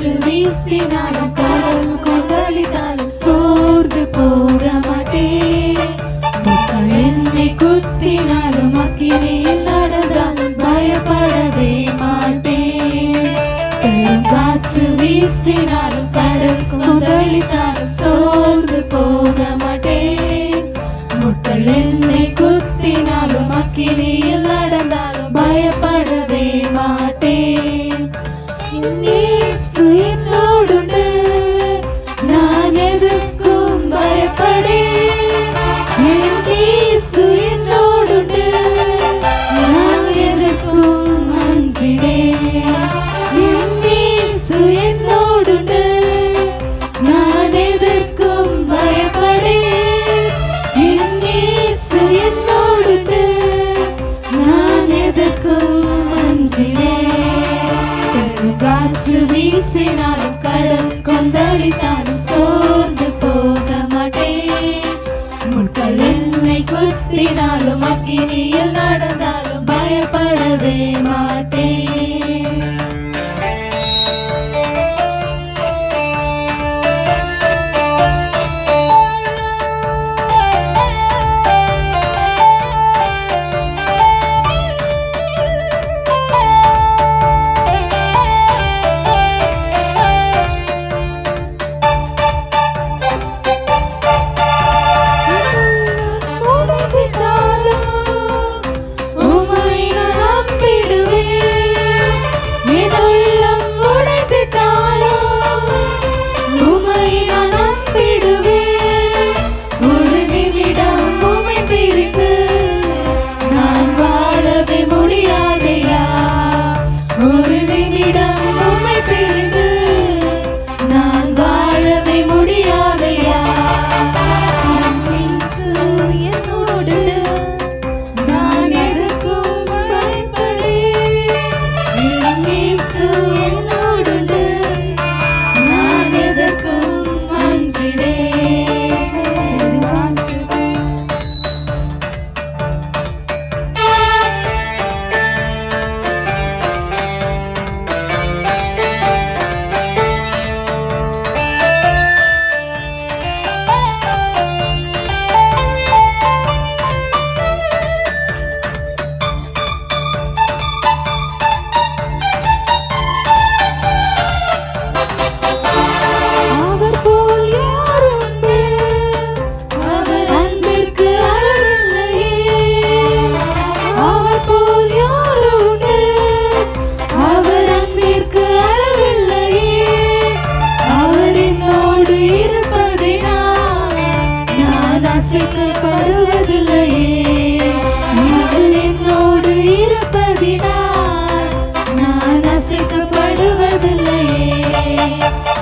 வீசினாலும் காலம் கொந்தளித்தாலும் சோர்ந்து போக மாட்டேன் என்னை குத்தினாலும் அக்கினியில் நடந்தாலும் பயப்படவே மாட்டேன் பெருங்காற்று வீசினாலும் கடல் கொந்தளித்தாலும் சோர்ந்து போக மாட்டேன் முட்டல் என்னை குத்தினாலும் அக்கினியில் காற்று வீசினாலும் கடல் கொந்தளித்தாலும் சோர்ந்து போக மாட்டேன். முட்கள் என்னை குத்தினாலும் அக்கினியில் நடந்தாலும் பயப்படவே மாட்டேன். உம்மை நான்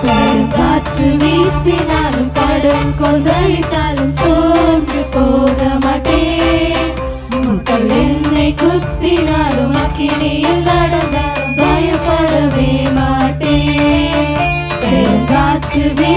பெருங்காற்று வீசினாலும் கடும் கொந்தளித்தாலும் சோன்று போக மாட்டேன். முட்கள் என்னை குத்தினாலும் அக்கினியில் நடந்தாலும் பயப்படவே மாட்டேன். பெருங்காற்று வீசினாலும்